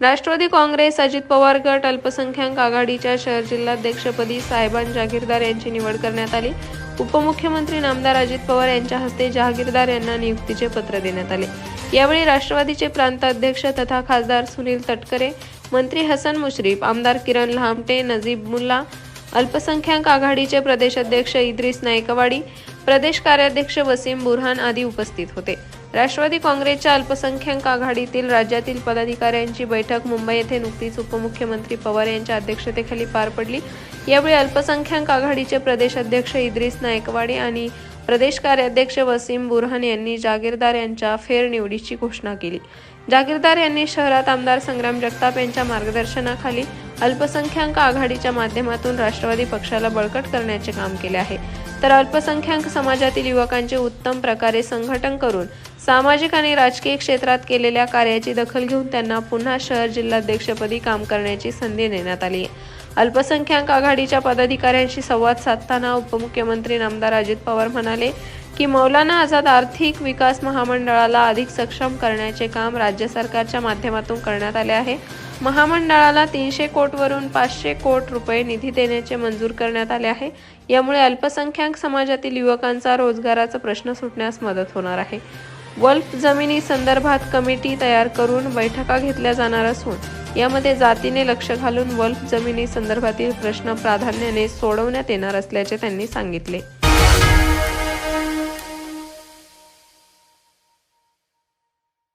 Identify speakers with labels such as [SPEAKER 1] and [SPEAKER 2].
[SPEAKER 1] राष्ट्रवादी काँग्रेस अजित पवार गट अल्पसंख्याक आघाडीच्या शहर जिल्हाध्यक्षपदी साहेबान जागीरदार यांची निवड करण्यात आली. उपमुख्यमंत्री नामदार अजित पवार यांच्या हस्ते जहागीरदार यांना नियुक्तीचे पत्र देण्यात आले. यावेळी राष्ट्रवादीचे प्रांताध्यक्ष तथा खासदार सुनील तटकरे मंत्री हसन मुश्रीफ आमदार किरण लहामटे नजीब मुल्ला अल्पसंख्याक आघाडीचे प्रदेशाध्यक्ष इद्रिस नायकवाडी प्रदेश कार्याध्यक्ष वसीम बुरहान आदी उपस्थित होते. राष्ट्रवादी काँग्रेसच्या अल्पसंख्याक आघाडीतील राज्यातील पदाधिकाऱ्यांची बैठक मुंबई येथे नुकतीच उपमुख्यमंत्री पवार यांच्या अध्यक्षतेखाली पार पडली. यावेळी अल्पसंख्याक आघाडीचे प्रदेश अध्यक्ष इद्रिस नायकवाडी आणि प्रदेश कार्याध्यक्ष वसीम बुरहान यांनी जागीरदार यांच्या फेरनिवडीची घोषणा केली. जागीरदार यांनी शहरात आमदार संग्राम जगताप यांच्या मार्गदर्शनाखाली अल्पसंख्याक आघाडीच्या माध्यमातून राष्ट्रवादी पक्षाला बळकट करण्याचे काम केले आहे. तर अल्पसंख्याक समाजातील युवकांचे उत्तम प्रकारे संघटन करून सामाजिक आणि राजकीय क्षेत्रात केलेल्या कार्याची दखल घेऊन त्यांना पुन्हा शहर जिल्हाध्यक्षपदी काम करण्याची संधी देण्यात आली आहे. अल्पसंख्याक आघाडीच्या पदाधिकाऱ्यांशी संवाद साधताना उपमुख्यमंत्री नामदार अजित पवार म्हणाले की मौलाना आझाद आर्थिक विकास महामंडळाला अधिक सक्षम करण्याचे काम राज्य सरकारच्या माध्यमातून करण्यात आले आहे. महामंडळाला तीनशे कोटवरून पाचशे कोट रुपये निधी देण्याचे मंजूर करण्यात आले आहे. यामुळे अल्पसंख्याक समाजातील युवकांचा रोजगाराचा प्रश्न सुटण्यास मदत होणार आहे. वल्फ जमिनी संदर्भात कमिटी तयार करून बैठका घेतल्या जाणार असून यामध्ये जातीने लक्ष घालून वल्फ जमिनी संदर्भातील प्रश्न प्राधान्याने सोडवण्यात येणार असल्याचे त्यांनी सांगितले.